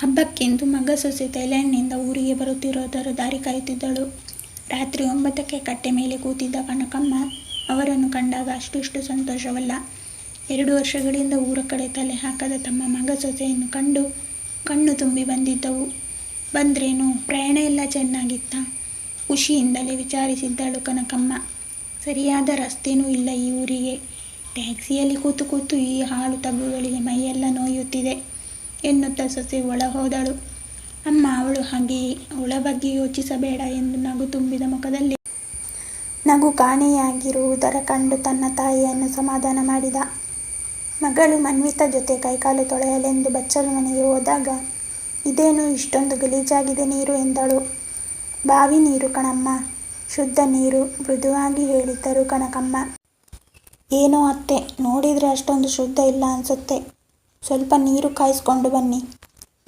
ಹಬ್ಬಕ್ಕೆಂದು ಮಗ ಸೊಸೆ ಥೈಲ್ಯಾಂಡ್ನಿಂದ ಊರಿಗೆ ಬರುತ್ತಿರೋದರ ದಾರಿ ಕಾಯುತ್ತಿದ್ದಳು. ರಾತ್ರಿ ಒಂಬತ್ತಕ್ಕೆ ಕಟ್ಟೆ ಮೇಲೆ ಕೂತಿದ್ದ ಕನಕಮ್ಮ ಅವರನ್ನು ಕಂಡಾಗ ಅಷ್ಟಿಷ್ಟು ಸಂತೋಷವಲ್ಲ. ಎರಡು ವರ್ಷಗಳಿಂದ ಊರ ಕಡೆ ತಲೆ ಹಾಕದ ತಮ್ಮ ಮಗ ಸೊಸೆಯನ್ನು ಕಂಡು ಕಣ್ಣು ತುಂಬಿ ಬಂದಿದ್ದವು. ಬಂದ್ರೇನು ಪ್ರಯಾಣ ಎಲ್ಲ ಚೆನ್ನಾಗಿತ್ತಾ? ಖುಷಿಯಿಂದಲೇ ವಿಚಾರಿಸಿದ್ದಳು ಕನಕಮ್ಮ. ಸರಿಯಾದ ರಸ್ತೆನೂ ಇಲ್ಲ ಈ ಊರಿಗೆ. ಟ್ಯಾಕ್ಸಿಯಲ್ಲಿ ಕೂತು ಕೂತು ಈ ಹಾಳು ತಗ್ಗುಗಳಿಗೆ ಮೈಯೆಲ್ಲ ನೋಯುತ್ತಿದೆ ಎನ್ನುತ್ತಾ ಸೊಸೆ ಒಳ ಹೋದಳು. ಅಮ್ಮ ಅವಳು ಹಾಗೆಯೇ ಅವಳ ಬಗ್ಗೆ ಯೋಚಿಸಬೇಡ ಎಂದು ನಗು ತುಂಬಿದ ಮುಖದಲ್ಲಿ ನಗು ಕಾಣೆಯಾಗಿರುವುದರ ಕಂಡು ತನ್ನ ತಾಯಿಯನ್ನು ಸಮಾಧಾನ ಮಾಡಿದ. ಮಗಳು ಮನ್ವಿತ ಜೊತೆ ಕೈಕಾಲು ತೊಳೆಯಲೆಂದು ಬಚ್ಚಲು ಮನೆಗೆ ಹೋದಾಗ ಇದೇನು ಇಷ್ಟೊಂದು ಗಲೀಜಾಗಿದೆ ನೀರು ಎಂದಳು. ಬಾವಿ ನೀರು ಕಣಮ್ಮ, ಶುದ್ಧ ನೀರು ಮೃದುವಾಗಿ ಹೇಳಿದ್ದರು ಕನಕಮ್ಮ. ಏನೋ ಅತ್ತೆ, ನೋಡಿದರೆ ಅಷ್ಟೊಂದು ಶುದ್ಧ ಇಲ್ಲ ಅನ್ಸುತ್ತೆ. ಸ್ವಲ್ಪ ನೀರು ಕಾಯಿಸ್ಕೊಂಡು ಬನ್ನಿ.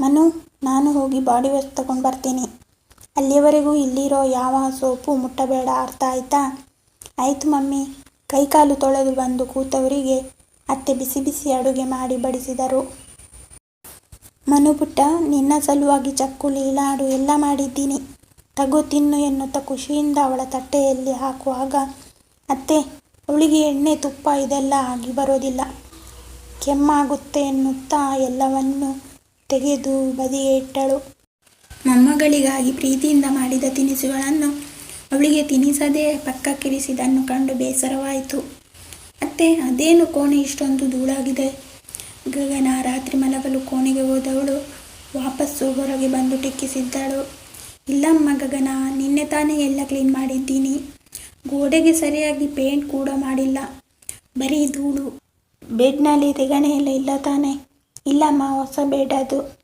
ಮನು, ನಾನು ಹೋಗಿ ಬಾಡಿ ವಾಶ್ ತಗೊಂಡು ಬರ್ತೀನಿ. ಅಲ್ಲಿಯವರೆಗೂ ಇಲ್ಲಿರೋ ಯಾವ ಸೋಪು ಮುಟ್ಟಬೇಡ ಅರ್ಥ ಆಯ್ತಾ? ಆಯ್ತು ಮಮ್ಮಿ. ಕೈಕಾಲು ತೊಳೆದು ಬಂದು ಕೂತವರಿಗೆ ಅತ್ತೆ ಬಿಸಿ ಬಿಸಿ ಅಡುಗೆ ಮಾಡಿ ಬಡಿಸಿದರು. ಮನು ಪುಟ್ಟ, ನಿನ್ನ ಸಲುವಾಗಿ ಚಕ್ಕುಲಿ, ಲಾಡು ಎಲ್ಲ ಮಾಡಿದ್ದೀನಿ. ತಗೋ ತಿನ್ನು ಎನ್ನುತ್ತಾ ಖುಷಿಯಿಂದ ಅವಳ ತಟ್ಟೆಯಲ್ಲಿ ಹಾಕುವಾಗ ಅತ್ತೆ, ಅವಳಿಗೆ ಎಣ್ಣೆ ತುಪ್ಪ ಇದೆಲ್ಲ ಆಗಿ ಬರೋದಿಲ್ಲ. ಕೆಮ್ಮಾಗುತ್ತೆ ಎನ್ನುತ್ತಾ ಎಲ್ಲವನ್ನೂ ತೆಗೆದು ಬದಿಗೆ ಇಟ್ಟಳು. ಮೊಮ್ಮಗಳಿಗಾಗಿ ಪ್ರೀತಿಯಿಂದ ಮಾಡಿದ ತಿನಿಸುಗಳನ್ನು ಅವಳಿಗೆ ತಿನಿಸದೆ ಪಕ್ಕಕ್ಕಿರಿಸಿದನ್ನು ಕಂಡು ಬೇಸರವಾಯಿತು. ಅತ್ತೆ, ಅದೇನು ಕೋಣೆ ಇಷ್ಟೊಂದು ಧೂಳಾಗಿದೆ? ಗಗನ ರಾತ್ರಿ ಮಲಗಲು ಕೋಣೆಗೆ ಹೋದವಳು ವಾಪಸ್ಸು ಹೊರಗೆ ಬಂದು ಟಿಕ್ಕಿಸಿದ್ದಳು ಇಲ್ಲಮ್ಮ ಗಗನ, ನಿನ್ನೆ ತಾನೇ ಎಲ್ಲ ಕ್ಲೀನ್ ಮಾಡಿದ್ದೀನಿ. ಗೋಡೆಗೆ ಸರಿಯಾಗಿ ಪೇಂಟ್ ಕೂಡ ಮಾಡಿಲ್ಲ. ಬರೀ ಧೂಳು. ಬೆಡ್ನಲ್ಲಿ ತೆಗಣೆ ಇಲ್ಲ ತಾನೆ ಇಲ್ಲಮ್ಮ, ಹೊಸ ಬೆಡ್ ಅದು.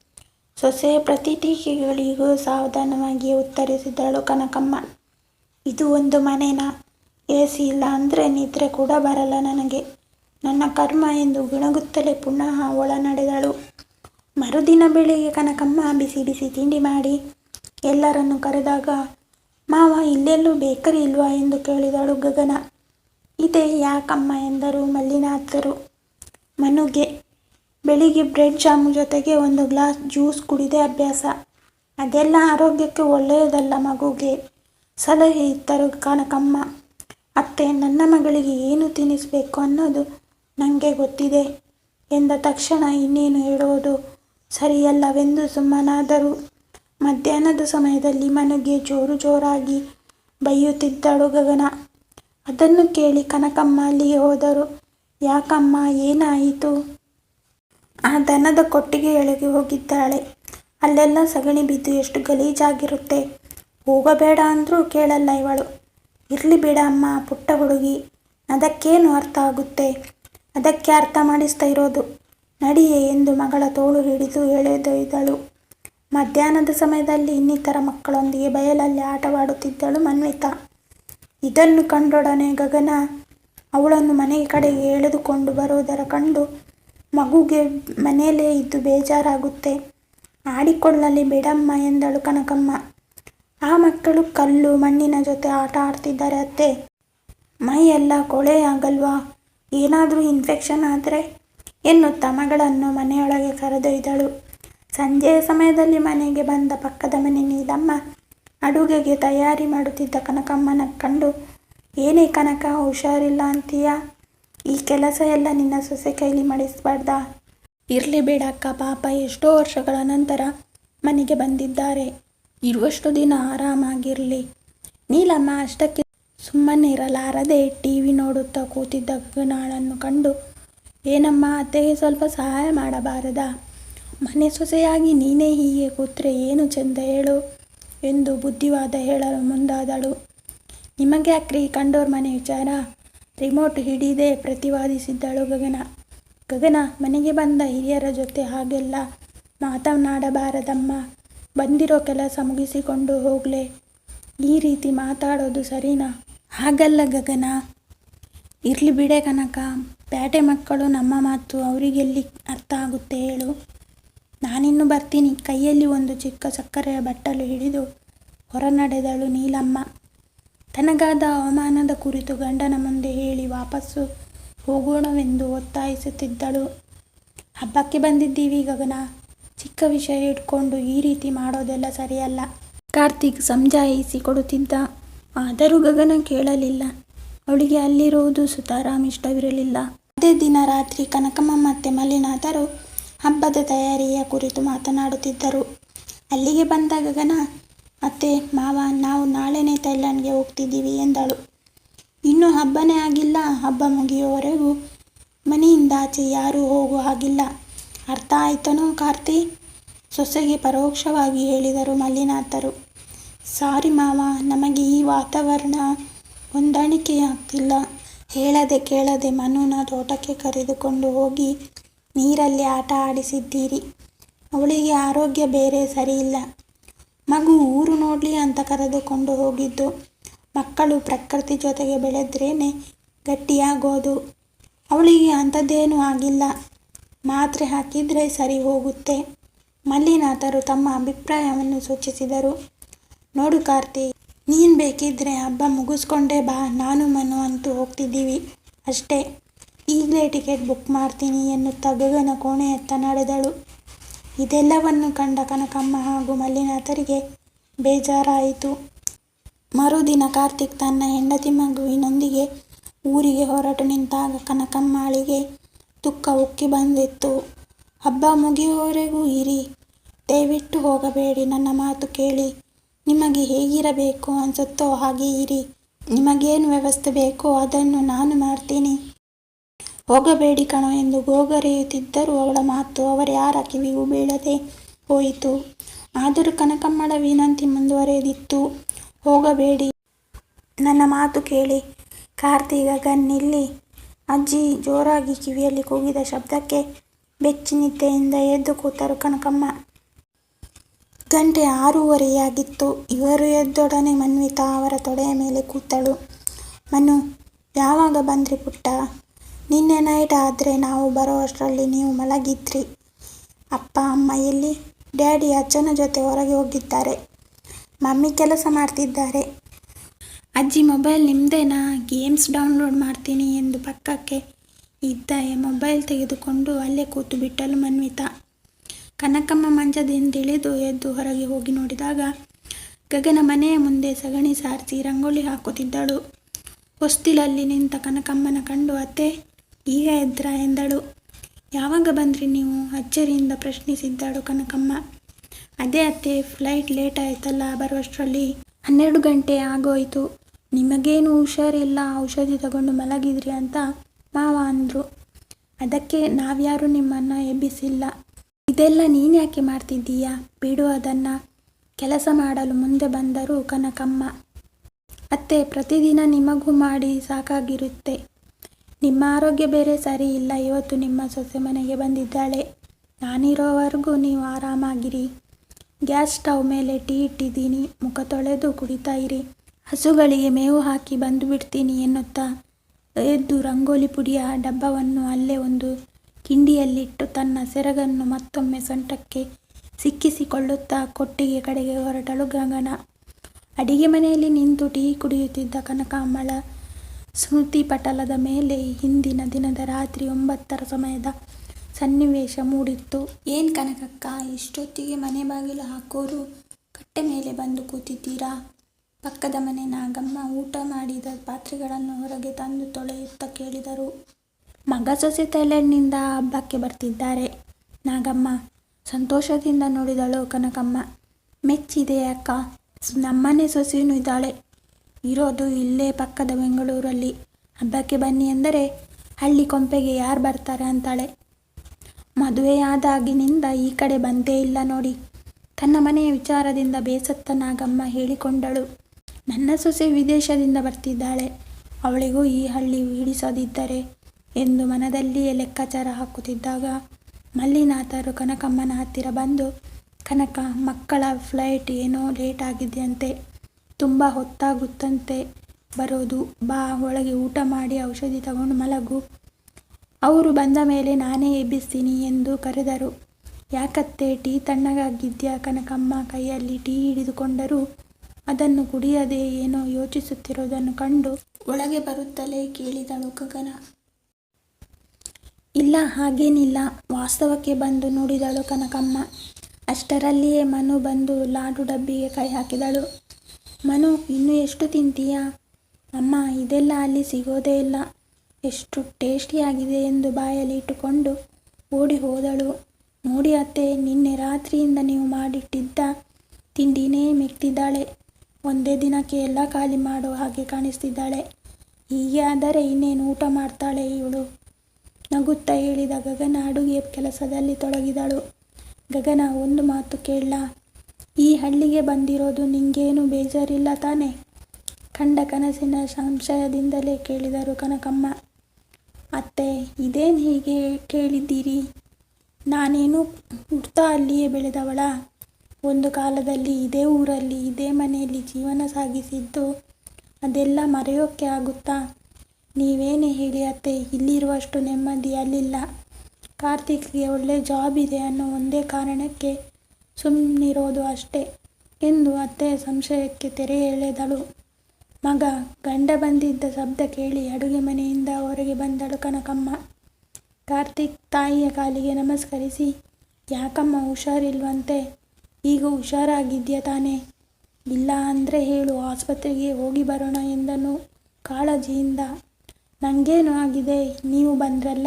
ಸೊಸೆ ಪ್ರತಿ ಟೀಕೆಗಳಿಗೂ ಸಾವಧಾನವಾಗಿ ಉತ್ತರಿಸಿದಳು ಕನಕಮ್ಮ. ಇದು ಒಂದು ಮನೆನಾ? ಸಿ ಇಲ್ಲ ಅಂದ್ರೆ ನಿದ್ರೆ ಕೂಡ ಬರಲ್ಲ ನನಗೆ. ನನ್ನ ಕರ್ಮ ಎಂದು ಗುಣಗುತ್ತಲೇ ಪುನಃ ಒಳ ನಡೆದಳು. ಮರುದಿನ ಬೆಳಿಗ್ಗೆ ಕನಕಮ್ಮ ಬಿಸಿ ಬಿಸಿ ತಿಂಡಿ ಮಾಡಿ ಎಲ್ಲರನ್ನು ಕರೆದಾಗ ಮಾವ ಇಲ್ಲೆಲ್ಲೂ ಬೇಕರಿ ಇಲ್ವಾ ಎಂದು ಕೇಳಿದಳು ಗಗನ. ಇದೆ, ಯಾಕಮ್ಮ ಎಂದರು ಮಲ್ಲಿನಾಥರು. ಮನುಗೆ ಬೆಳಿಗ್ಗೆ ಬ್ರೆಡ್ ಜಾಮು ಜೊತೆಗೆ ಒಂದು ಗ್ಲಾಸ್ ಜ್ಯೂಸ್ ಕುಡಿದೆ ಅಭ್ಯಾಸ. ಅದೆಲ್ಲ ಆರೋಗ್ಯಕ್ಕೆ ಒಳ್ಳೆಯದಲ್ಲ ಮಗುಗೆ ಸಲಹೆ ಇದ್ದರು ಕನಕಮ್ಮ. ಅತ್ತೆ, ನನ್ನ ಮಗಳಿಗೆ ಏನು ತಿನ್ನಿಸಬೇಕು ಅನ್ನೋದು ನನಗೆ ಗೊತ್ತಿದೆ ಎಂದ ತಕ್ಷಣ ಇನ್ನೇನು ಹೇಳೋದು ಸರಿಯಲ್ಲವೆಂದು ಸುಮ್ಮನಾದರು. ಮಧ್ಯಾಹ್ನದ ಸಮಯದಲ್ಲಿ ಮನುಗೆ ಜೋರು ಜೋರಾಗಿ ಬೈಯುತ್ತಿದ್ದಳು ಗಗನ. ಅದನ್ನು ಕೇಳಿ ಕನಕಮ್ಮ ಅಲ್ಲಿಗೆ ಹೋದರು. ಯಾಕಮ್ಮ, ಏನಾಯಿತು? ಆ ದನದ ಕೊಟ್ಟಿಗೆಯೊಳಗೆ ಹೋಗಿದ್ದಾಳೆ. ಅಲ್ಲೆಲ್ಲ ಸಗಣಿ ಬಿದ್ದು ಎಷ್ಟು ಗಲೀಜಾಗಿರುತ್ತೆ. ಹೋಗಬೇಡ ಅಂದರೂ ಕೇಳಲ್ಲ ಇವಳು. ಇರಲಿ ಬೇಡ ಅಮ್ಮ, ಪುಟ್ಟ ಹುಡುಗಿ. ಅದಕ್ಕೇನು ಅರ್ಥ ಆಗುತ್ತೆ? ಅದಕ್ಕೆ ಅರ್ಥ ಮಾಡಿಸ್ತಾ ಇರೋದು. ನಡಿಯೇ ಎಂದು ಮಗಳ ತೋಳು ಹಿಡಿದು ಎಳೆದೊಯ್ದಳು. ಮಧ್ಯಾಹ್ನದ ಸಮಯದಲ್ಲಿ ಇನ್ನಿತರ ಮಕ್ಕಳೊಂದಿಗೆ ಬಯಲಲ್ಲಿ ಆಟವಾಡುತ್ತಿದ್ದಳು ಮನ್ವಿತಾ. ಇದನ್ನು ಕಂಡೊಡನೆ ಗಗನ ಅವಳನ್ನು ಮನೆ ಕಡೆಗೆ ಎಳೆದುಕೊಂಡು ಬರುವುದರ ಕಂಡು ಮಗುಗೆ ಮನೆಯಲ್ಲೇ ಇದ್ದು ಬೇಜಾರಾಗುತ್ತೆ. ಆಡಿಕೊಳ್ಳಲಿ ಬಿಡಮ್ಮ ಎಂದಳು ಕನಕಮ್ಮ. ಆ ಮಕ್ಕಳು ಕಲ್ಲು, ಮಣ್ಣಿನ ಜೊತೆ ಆಟ ಆಡ್ತಿದ್ದಾರೆ ಅತ್ತೆ. ಮೈಯೆಲ್ಲ ಕೊಳೆ ಆಗಲ್ವಾ? ಏನಾದರೂ ಇನ್ಫೆಕ್ಷನ್ ಆದರೆ ಎನ್ನುತ್ತಾ ಮಗಳನ್ನು ಮನೆಯೊಳಗೆ ಕರೆದೊಯ್ದಳು. ಸಂಜೆಯ ಸಮಯದಲ್ಲಿ ಮನೆಗೆ ಬಂದ ಪಕ್ಕದ ಮನೆ ನೀಲಮ್ಮ ಅಡುಗೆಗೆ ತಯಾರಿ ಮಾಡುತ್ತಿದ್ದ ಕನಕಮ್ಮನ ಕಂಡು ಏನೇ ಕನಕ, ಹುಷಾರಿಲ್ಲ ಅಂತೀಯ ಈ ಕೆಲಸ ಎಲ್ಲ ನಿನ್ನ ಸೊಸೆ ಕೈಲಿ ಮಾಡಿಸ್ಬಾರ್ದಾ? ಇರಲಿ ಬೇಡಕ್ಕ ಪಾಪ ಎಷ್ಟೋ ವರ್ಷಗಳ ನಂತರ ಮನೆಗೆ ಬಂದಿದ್ದಾರೆ. ಇರುವಷ್ಟು ದಿನ ಆರಾಮಾಗಿರಲಿ ನೀಲಮ್ಮ ಅಷ್ಟಕ್ಕೆ ಸುಮ್ಮನೆ ಇರಲಾರದೆ ಟಿ ಟಿವಿ ನೋಡುತ್ತಾ ಕೂತಿದ್ದ ಗಗನಾಳನ್ನು ಕಂಡು ಏನಮ್ಮ, ಅತ್ತೆಗೆ ಸ್ವಲ್ಪ ಸಹಾಯ ಮಾಡಬಾರದಾ? ಮನೆ ಸೊಸೆಯಾಗಿ ನೀನೇ ಹೀಗೆ ಕೂತ್ರೆ ಏನು ಚೆಂದ ಹೇಳು ಎಂದು ಬುದ್ಧಿವಾದ ಹೇಳಲು ಮುಂದಾದಳು. ನಿಮಗ್ಯಾಕ್ರಿ ಕಂಡೋರ್ ಮನೆ ವಿಚಾರ? ರಿಮೋಟ್ ಹಿಡಿದೇ ಪ್ರತಿವಾದಿಸಿದ್ದಳು ಗಗನ. ಗಗನ, ಮನೆಗೆ ಬಂದ ಹಿರಿಯರ ಜೊತೆ ಹಾಗೆಲ್ಲ ಮಾತನಾಡಬಾರದಮ್ಮ. ಬಂದಿರೋ ಕೆಲಸ ಮುಗಿಸಿಕೊಂಡು ಹೋಗ್ಲೆ ಈ ರೀತಿ ಮಾತಾಡೋದು ಸರಿನಾ ಹಾಗಲ್ಲ ಗಗನ. ಇರ್ಲಿ ಬಿಡೆ ಕನಕ. ಪ್ಯಾಟೆ ಮಕ್ಕಳು ನಮ್ಮ ಮಾತು ಅವರಿಗೆಲ್ಲಿ ಅರ್ಥ ಆಗುತ್ತೆ ಹೇಳು? ನಾನಿನ್ನು ಬರ್ತೀನಿ. ಕೈಯಲ್ಲಿ ಒಂದು ಚಿಕ್ಕ ಸಕ್ಕರೆಯ ಬಟ್ಟಲು ಹಿಡಿದು ಹೊರ ನಡೆದಳು ನೀಲಮ್ಮ. ತನಗಾದ ಅವಮಾನದ ಕುರಿತು ಗಂಡನ ಮುಂದೆ ಹೇಳಿ ವಾಪಸ್ಸು ಹೋಗೋಣವೆಂದು ಒತ್ತಾಯಿಸುತ್ತಿದ್ದಳು. ಹಬ್ಬಕ್ಕೆ ಬಂದಿದ್ದೀವಿ ಗಗನ. ಚಿಕ್ಕ ವಿಷಯ ಇಟ್ಕೊಂಡು ಈ ರೀತಿ ಮಾಡೋದೆಲ್ಲ ಸರಿಯಲ್ಲ. ಕಾರ್ತಿಕ್ ಸಂಜಾಯಿಸಿ ಕೊಡುತ್ತಿದ್ದ ಆದರೂ ಗಗನ ಕೇಳಲಿಲ್ಲ. ಅವಳಿಗೆ ಅಲ್ಲಿರುವುದು ಸುತಾರಾಮ್ ಇಷ್ಟವಿರಲಿಲ್ಲ. ಅದೇ ದಿನ ರಾತ್ರಿ ಕನಕಮ್ಮ ಮತ್ತೆ ಮಲ್ಲಿನಾಥರು ಹಬ್ಬದ ತಯಾರಿಯ ಕುರಿತು ಮಾತನಾಡುತ್ತಿದ್ದರು. ಅಲ್ಲಿಗೆ ಬಂದ ಗಗನ ಅತ್ತೆ, ಮಾವ, ನಾವು ನಾಳೆನೇ ಥೈಲ್ಯಾಂಡ್ಗೆ ಹೋಗ್ತಿದ್ದೀವಿ ಎಂದಳು. ಇನ್ನೂ ಹಬ್ಬನೇ ಆಗಿಲ್ಲ, ಹಬ್ಬ ಮುಗಿಯುವವರೆಗೂ ಮನೆಯಿಂದ ಆಚೆ ಯಾರೂ ಹೋಗುವ ಹಾಗಿಲ್ಲ. ಅರ್ಥ ಆಯ್ತನೋ ಕಾರ್ತಿ? ಸೊಸೆಗೆ ಪರೋಕ್ಷವಾಗಿ ಹೇಳಿದರು ಮಲ್ಲಿನಾಥರು. ಸಾರಿ ಮಾವ, ನಮಗೆ ಈ ವಾತಾವರಣ ಹೊಂದಾಣಿಕೆಯಾಗ್ತಿಲ್ಲ. ಹೇಳದೆ ಕೇಳದೆ ಮನುನ ತೋಟಕ್ಕೆ ಕರೆದುಕೊಂಡು ಹೋಗಿ ನೀರಲ್ಲಿ ಆಟ ಆಡಿಸಿದ್ದೀರಿ. ಅವಳಿಗೆ ಆರೋಗ್ಯ ಬೇರೆ ಸರಿಯಿಲ್ಲ ಮಗು ಊರು ನೋಡಲಿ ಅಂತ ಕರೆದುಕೊಂಡು ಹೋಗಿದ್ದು. ಮಕ್ಕಳು ಪ್ರಕೃತಿ ಜೊತೆಗೆ ಬೆಳೆದ್ರೇನೆ ಗಟ್ಟಿಯಾಗೋದು. ಅವಳಿಗೆ ಅಂಥದ್ದೇನೂ ಆಗಿಲ್ಲ. ಮಾತ್ರೆ ಹಾಕಿದರೆ ಸರಿ ಹೋಗುತ್ತೆ. ಮಲ್ಲಿನಾಥರು ತಮ್ಮ ಅಭಿಪ್ರಾಯವನ್ನು ಸೂಚಿಸಿದರು. ನೋಡು ಕಾರ್ತಿ, ನೀನು ಬೇಕಿದ್ರೆ ಹಬ್ಬ ಮುಗಿಸ್ಕೊಂಡೇ ಬಾ, ನಾನು ಮನು ಅಂತೂ ಹೋಗ್ತಿದ್ದೀವಿ. ಅಷ್ಟೇ. ಈಗಲೇ ಟಿಕೆಟ್ ಬುಕ್ ಮಾಡ್ತೀನಿ ಎನ್ನುತ್ತಾ ಗಗನ ಕೋಣೆಯತ್ತ ನಡೆದಳು. ಇದೆಲ್ಲವನ್ನು ಕಂಡ ಕನಕಮ್ಮ ಹಾಗೂ ಮಲ್ಲಿನಾಥರಿಗೆ ಬೇಜಾರಾಯಿತು. ಮರುದಿನ ಕಾರ್ತಿಕ್ ತನ್ನ ಹೆಂಡತಿ ಮಗುವಿನೊಂದಿಗೆ ಊರಿಗೆ ಹೊರಟು ನಿಂತಾಗ ಕನಕಮ್ಮಳಿಗೆ ದುಃಖ ಉಕ್ಕಿ ಬಂದಿತ್ತು. ಹಬ್ಬ ಮುಗಿಯುವವರೆಗೂ ಇರಿ, ದಯವಿಟ್ಟು ಹೋಗಬೇಡಿ, ನನ್ನ ಮಾತು ಕೇಳಿ. ನಿಮಗೆ ಹೇಗಿರಬೇಕು ಅನಿಸುತ್ತೋ ಹಾಗೆ ಇರಿ. ನಿಮಗೇನು ವ್ಯವಸ್ಥೆ ಬೇಕೋ ಅದನ್ನು ನಾನು ಮಾಡ್ತೀನಿ. ಹೋಗಬೇಡಿ ಕಣೋ ಎಂದು ಗೋಗರೆಯುತ್ತಿದ್ದರೂ. ಅವಳ ಮಾತು ಅವರ್ಯಾರ ಕಿವಿಗೂ ಬೀಳದೆ ಹೋಯಿತು. ಆದರೂ ಕನಕಮ್ಮಳ ವಿನಂತಿ ಮುಂದುವರೆದಿತ್ತು. ಹೋಗಬೇಡಿ, ನನ್ನ ಮಾತು ಕೇಳಿ. ಕಾರ್ತಿಗ ಗನ್ನಿಲ್ಲಿ ಅಜ್ಜಿ ಜೋರಾಗಿ ಕಿವಿಯಲ್ಲಿ ಕೂಗಿದ ಶಬ್ದಕ್ಕೆ ಬೆಚ್ಚಿನಿದ್ದೆಯಿಂದ ಎದ್ದು ಕೂತರು ಕನಕಮ್ಮ. ಗಂಟೆ ಆರೂವರೆಯಾಗಿತ್ತು. ಇವರು ಎದ್ದೊಡನೆ ಮನ್ವಿತಾ ಅವರ ತೊಡೆಯ ಮೇಲೆ ಕೂತಳು. ಮನು, ಯಾವಾಗ ಬಂದ್ರಿ ಪುಟ್ಟ? ನಿನ್ನೆ ನೈಟ್ ಆದರೆ ನಾವು ಬರೋಷ್ಟರಲ್ಲಿ ನೀವು ಮಲಗಿದ್ರಿ. ಅಪ್ಪ, ಅಮ್ಮ ಎಲ್ಲಿ? ಡ್ಯಾಡಿ ಅಜ್ಜನ ಜೊತೆ ಹೊರಗೆ ಹೋಗಿದ್ದಾರೆ. ಮಮ್ಮಿ ಕೆಲಸ ಮಾಡ್ತಿದ್ದಾರೆ. ಅಜ್ಜಿ ಮೊಬೈಲ್ ನಿಮ್ಮದೇನಾ ಗೇಮ್ಸ್ ಡೌನ್ಲೋಡ್ ಮಾಡ್ತೀನಿ ಎಂದು ಪಕ್ಕಕ್ಕೆ ಇದ್ದ ಮೊಬೈಲ್ ತೆಗೆದುಕೊಂಡು ಅಲ್ಲೇ ಕೂತು ಬಿಟ್ಟಲು ಮನ್ವಿತಾ. ಕನಕಮ್ಮ ಮಂಚದಿಂದ ಇಳಿದು ಎದ್ದು ಹೊರಗೆ ಹೋಗಿ ನೋಡಿದಾಗ ಗಗನ ಮನೆಯ ಮುಂದೆ ಸಗಣಿ ಸಾರಿಸಿ ರಂಗೋಲಿ ಹಾಕುತ್ತಿದ್ದಳು. ಹೊಸ್ತಿಲಲ್ಲಿ ನಿಂತ ಕನಕಮ್ಮನ ಕಂಡು, ಅತ್ತೆ ಈಗ ಎದ್ರ ಎಂದಳು? ಯಾವಾಗ ಬಂದ್ರಿ ನೀವು? ಅಚ್ಚರಿಯಿಂದ ಪ್ರಶ್ನಿಸಿದ್ದಾಳು ಕನಕಮ್ಮ. ಅದೇ ಅತ್ತೆ ಫ್ಲೈಟ್ ಲೇಟ್ ಆಯ್ತಲ್ಲ, ಬರುವಷ್ಟರಲ್ಲಿ ಹನ್ನೆರಡು ಗಂಟೆ ಆಗೋಯ್ತು. ನಿಮಗೇನು ಹುಷಾರಿಲ್ಲ, ಔಷಧಿ ತಗೊಂಡು ಮಲಗಿದ್ರಿ ಅಂತ ಮಾವ ಅಂದರು. ಅದಕ್ಕೆ ನಾವ್ಯಾರು ನಿಮ್ಮನ್ನು ಎಬ್ಬಿಸಿಲ್ಲ. ಇದೆಲ್ಲ ನೀನು ಯಾಕೆ ಮಾಡ್ತಿದ್ದೀಯಾ? ಬಿಡು ಅದನ್ನು. ಕೆಲಸ ಮಾಡಲು ಮುಂದೆ ಬಂದರು ಕನಕಮ್ಮ. ಅತ್ತೆ, ಪ್ರತಿದಿನ ನಿಮಗೂ ಮಾಡಿ ಸಾಕಾಗಿರುತ್ತೆ. ನಿಮ್ಮ ಆರೋಗ್ಯ ಬೇರೆ ಸರಿ ಇಲ್ಲ. ಇವತ್ತು ನಿಮ್ಮ ಸೊಸೆ ಮನೆಗೆ ಬಂದಿದ್ದಾಳೆ. ನಾನಿರೋವರೆಗೂ ನೀವು ಆರಾಮಾಗಿರಿ. ಗ್ಯಾಸ್ ಸ್ಟವ್ ಮೇಲೆ ಟೀ ಇಟ್ಟಿದ್ದೀನಿ. ಮುಖ ತೊಳೆದು ಕುಡಿತಾ ಇರಿ. ಹಸುಗಳಿಗೆ ಮೇವು ಹಾಕಿ ಬಂದು ಬಿಡ್ತೀನಿ ಎನ್ನುತ್ತಾ ಎದ್ದು ರಂಗೋಲಿ ಪುಡಿಯ ಡಬ್ಬವನ್ನು ಅಲ್ಲೇ ಒಂದು ಕಿಂಡಿಯಲ್ಲಿಟ್ಟು ತನ್ನ ಸೆರಗನ್ನು ಮತ್ತೊಮ್ಮೆ ಸೊಂಟಕ್ಕೆ ಸಿಕ್ಕಿಸಿಕೊಳ್ಳುತ್ತಾ ಕೊಟ್ಟಿಗೆ ಕಡೆಗೆ ಹೊರಟಳು ಗಗನ. ಅಡಿಗೆ ಮನೆಯಲ್ಲಿ ನಿಂತು ಟೀ ಕುಡಿಯುತ್ತಿದ್ದ ಕನಕಾಂಬಳ ಸ್ಮೃತಿ ಪಟಲದ ಮೇಲೆ ಹಿಂದಿನ ದಿನದ ರಾತ್ರಿ ಒಂಬತ್ತರ ಸಮಯದ ಸನ್ನಿವೇಶ ಮೂಡಿತ್ತು. ಏನ್ ಕನಕಕ್ಕ, ಇಷ್ಟೊತ್ತಿಗೆ ಮನೆ ಬಾಗಿಲು ಹಾಕೋರು ಕಟ್ಟೆ ಮೇಲೆ ಬಂದು ಕೂತಿದ್ದೀರಾ? ಪಕ್ಕದ ಮನೆ ನಾಗಮ್ಮ ಊಟ ಮಾಡಿದ ಪಾತ್ರೆಗಳನ್ನು ಹೊರಗೆ ತಂದು ತೊಳೆಯುತ್ತಾ ಕೇಳಿದರು. ಮಗ ಸೊಸೆ ಥೈಲ್ಯಾಂಡ್ನಿಂದ ಹಬ್ಬಕ್ಕೆ ಬರ್ತಿದ್ದಾರೆ. ನಾಗಮ್ಮ, ಸಂತೋಷದಿಂದ ನೋಡಿದಳು ಕನಕಮ್ಮ. ಮೆಚ್ಚಿದೆ ಅಕ್ಕ? ನಮ್ಮನೆ ಸೊಸೆಯೂ ಇದ್ದಾಳೆ. ಇರೋದು ಇಲ್ಲೇ ಪಕ್ಕದ ಬೆಂಗಳೂರಲ್ಲಿ. ಹಬ್ಬಕ್ಕೆ ಬನ್ನಿ ಅಂದರೆ ಹಳ್ಳಿ ಕೊಂಪೆಗೆ ಯಾರು ಬರ್ತಾರೆ ಅಂತಾಳೆ. ಮದುವೆಯಾದಾಗಿನಿಂದ ಈ ಕಡೆ ಬಂದೇ ಇಲ್ಲ ನೋಡಿ. ತನ್ನ ಮನೆಯ ವಿಚಾರದಿಂದ ಬೇಸತ್ತ ನಾಗಮ್ಮ ಹೇಳಿಕೊಂಡಳು. ನನ್ನ ಸೊಸೆ ವಿದೇಶದಿಂದ ಬರ್ತಿದ್ದಾಳೆ. ಅವಳಿಗೂ ಈ ಹಳ್ಳಿ ಹಿಡಿಸದಿದ್ದರೆ ಎಂದು ಮನದಲ್ಲಿಯೇ ಲೆಕ್ಕಾಚಾರ ಹಾಕುತ್ತಿದ್ದಾಗ ಮಲ್ಲಿನಾಥರು ಕನಕಮ್ಮನ ಹತ್ತಿರ ಬಂದು, ಕನಕ, ಮಕ್ಕಳ ಫ್ಲೈಟ್ ಏನೋ ಲೇಟ್ ಆಗಿದೆಯಂತೆ. ತುಂಬ ಹೊತ್ತಾಗುತ್ತಂತೆ ಬರೋದು. ಬಾ, ಒಳಗೆ ಊಟ ಮಾಡಿ ಔಷಧಿ ತಗೊಂಡು ಮಲಗು. ಅವರು ಬಂದ ಮೇಲೆ ನಾನೇ ಎಬ್ಬಿಸ್ತೀನಿ ಎಂದು ಕರೆದರು. ಯಾಕತ್ತೆ, ಟೀ ತಣ್ಣಗಾಗಿದ್ಯಾ ಕನಕಮ್ಮ ಕೈಯಲ್ಲಿ ಟೀ ಹಿಡಿದುಕೊಂಡರೂ ಅದನ್ನು ಕುಡಿಯದೆ ಏನೋ ಯೋಚಿಸುತ್ತಿರುವುದನ್ನು ಕಂಡು ಒಳಗೆ ಬರುತ್ತಲೇ ಕೇಳಿದಳು ಗಗನ. ಇಲ್ಲ, ಹಾಗೇನಿಲ್ಲ. ವಾಸ್ತವಕ್ಕೆ ಬಂದು ನೋಡಿದಳು ಕನಕಮ್ಮ. ಅಷ್ಟರಲ್ಲಿಯೇ ಮನು ಬಂದು ಲಾಡು ಡಬ್ಬಿಗೆ ಕೈ ಹಾಕಿದಳು. ಮನು, ಇನ್ನು ಎಷ್ಟು ತಿಂತೀಯಾ? ಅಮ್ಮ, ಇದೆಲ್ಲ ಅಲ್ಲಿ ಸಿಗೋದೇ ಇಲ್ಲ. ಎಷ್ಟು ಟೇಸ್ಟಿಯಾಗಿದೆ ಎಂದು ಬಾಯಲ್ಲಿ ಇಟ್ಟುಕೊಂಡು ಓಡಿ ಹೋದಳು. ನೋಡಿ ಅತ್ತೆ, ನಿನ್ನೆ ರಾತ್ರಿಯಿಂದ ನೀವು ಮಾಡಿಟ್ಟಿದ್ದ ತಿಂಡಿನೇ ಮೆಕ್ತಿದ್ದಾಳೆ. ಒಂದೇ ದಿನಕ್ಕೆ ಎಲ್ಲ ಖಾಲಿ ಮಾಡೋ ಹಾಗೆ ಕಾಣಿಸ್ತಿದ್ದಾಳೆ. ಹೀಗೆ ಆದರೆ ಇನ್ನೇನು ಊಟ ಮಾಡ್ತಾಳೆ ಇವಳು? ನಗುತ್ತಾ ಹೇಳಿದ ಗಗನ ಅಡುಗೆ ಕೆಲಸದಲ್ಲಿ ತೊಡಗಿದಳು. ಗಗನ, ಒಂದು ಮಾತು ಕೇಳಲ್ಲ ಈ ಹಳ್ಳಿಗೆ ಬಂದಿರೋದು ನಿಂಗೇನು ಬೇಜಾರಿಲ್ಲ ತಾನೆ? ಕಂಡ ಕನಸಿನ ಸಂಶಯದಿಂದಲೇ ಕೇಳಿದರು ಕನಕಮ್ಮ. ಅತ್ತೆ, ಇದೇನು ಹೀಗೆ ಕೇಳಿದ್ದೀರಿ? ನಾನೇನು ಹುಡ್ತಾ ಅಲ್ಲಿಯೇ ಬೆಳೆದವಳ? ಒಂದು ಕಾಲದಲ್ಲಿ ಇದೇ ಊರಲ್ಲಿ ಇದೇ ಮನೆಯಲ್ಲಿ ಜೀವನ ಸಾಗಿಸಿದ್ದು ಅದೆಲ್ಲ ಮರೆಯೋಕ್ಕೆ ಆಗುತ್ತಾ? ನೀವೇನೇ ಹೇಳಿ ಅತ್ತೆ, ಇಲ್ಲಿರುವಷ್ಟು ನೆಮ್ಮದಿ ಅಲ್ಲಿಲ್ಲ. ಕಾರ್ತಿಕ್ಗೆ ಒಳ್ಳೆ ಜಾಬ್ ಇದೆ ಅನ್ನೋ ಒಂದೇ ಕಾರಣಕ್ಕೆ ಸುಮ್ಮನಿರೋದು ಅಷ್ಟೇ ಎಂದು ಅತ್ತೆ ಸಂಶಯಕ್ಕೆ ತೆರೆ ಎಳೆದಳು. ಮಗ, ಗಂಡ ಬಂದಿದ್ದ ಶಬ್ದ ಕೇಳಿ ಅಡುಗೆ ಮನೆಯಿಂದ ಹೊರಗೆ ಬಂದಳು ಕನಕಮ್ಮ. ಕಾರ್ತಿಕ್ ತಾಯಿಯ ಕಾಲಿಗೆ ನಮಸ್ಕರಿಸಿ, ಯಾಕಮ್ಮ ಹುಷಾರಿಲ್ವಂತೆ? ಈಗ ಹುಷಾರಾಗಿದ್ಯಾ ತಾನೇ? ಇಲ್ಲ ಅಂದರೆ ಹೇಳು, ಆಸ್ಪತ್ರೆಗೆ ಹೋಗಿ ಬರೋಣ ಎಂದನು ಕಾಳಜಿಯಿಂದ. ನನಗೇನು ಆಗಿದೆ? ನೀವು ಬಂದ್ರಲ್ಲ?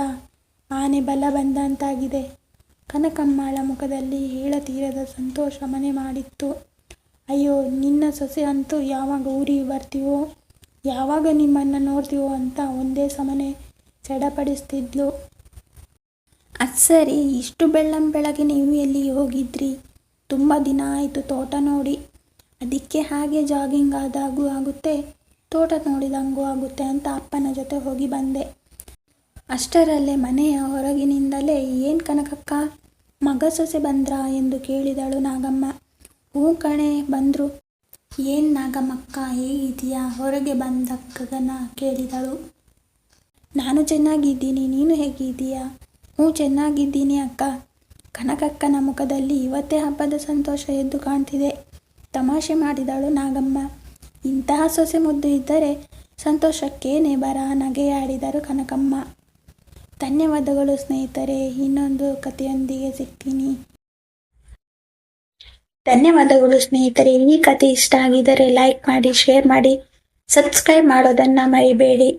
ಆನೆ ಬಲ ಬಂದಂತಾಗಿದೆ. ಕನಕಮ್ಮಳ ಮುಖದಲ್ಲಿ ಹೇಳತೀರದ ಸಂತೋಷ ಮನೆ ಮಾಡಿತ್ತು. ಅಯ್ಯೋ, ನಿನ್ನ ಸೊಸೆ ಅಂತೂ ಯಾವಾಗ ಊರಿಗೆ ಬರ್ತೀವೋ, ಯಾವಾಗ ನಿಮ್ಮನ್ನು ನೋಡ್ತೀವೋ ಅಂತ ಒಂದೇ ಸಮನೆ ಚಡಪಡಿಸ್ತಿದ್ಲು. ಅದ್ಸರಿ ಇಷ್ಟು ಬೆಳ್ಳಂ ಬೆಳಗ್ಗೆ ನೀವು ಎಲ್ಲಿ ಹೋಗಿದ್ರಿ? ತುಂಬ ದಿನ ಆಯಿತು ತೋಟ ನೋಡಿ. ಅದಕ್ಕೆ ಹಾಗೆ ಜಾಗಿಂಗ್ ಆದಾಗೂ ಆಗುತ್ತೆ, ತೋಟ ನೋಡಿದಂಗೂ ಆಗುತ್ತೆ ಅಂತ ಅಪ್ಪನ ಜೊತೆ ಹೋಗಿ ಬಂದೆ. ಅಷ್ಟರಲ್ಲೇ ಮನೆಯ ಹೊರಗಿನಿಂದಲೇ ಏನು ಕನಕಕ್ಕ? ಮಗ ಸೊಸೆ ಬಂದ್ರಾ ಎಂದು ಕೇಳಿದಳು ನಾಗಮ್ಮ. ಹೂ ಕಣೆ, ಬಂದರು. ಏನ್ ನಾಗಮ್ಮಕ್ಕ ಹೇಗಿದೆಯಾ ಹೊರಗೆ ಬಂದ ಗಗನ ಕೇಳಿದಳು. ನಾನು ಚೆನ್ನಾಗಿದ್ದೀನಿ, ನೀನು ಹೇಗಿದ್ದೀಯಾ? ಹ್ಞೂ ಚೆನ್ನಾಗಿದ್ದೀನಿ ಅಕ್ಕ. ಕನಕಕ್ಕನ ಮುಖದಲ್ಲಿ ಇವತ್ತೇ ಹಬ್ಬದ ಸಂತೋಷ ಎದ್ದು ಕಾಣ್ತಿದೆ. ತಮಾಷೆ ಮಾಡಿದಳು ನಾಗಮ್ಮ. ಇಂತಹ ಸೊಸೆ ಮುದ್ದು ಇದ್ದರೆ ಸಂತೋಷಕ್ಕೇನೆ ಬರ, ನಗೆಯಾಡಿದರು ಕನಕಮ್ಮ. ಧನ್ಯವಾದಗಳು ಸ್ನೇಹಿತರೆ, ಇನ್ನೊಂದು ಕಥೆಯೊಂದಿಗೆ ಸಿಗ್ತೀನಿ. ಧನ್ಯವಾದಗಳು ಸ್ನೇಹಿತರೆ, ಈ ಕಥೆ ಇಷ್ಟ ಆಗಿದರೆ ಲೈಕ್ ಮಾಡಿ ಶೇರ್ ಮಾಡಿ ಸಬ್ಸ್ಕ್ರೈಬ್ ಮಾಡೋದನ್ನು ಮರಿಬೇಡಿ.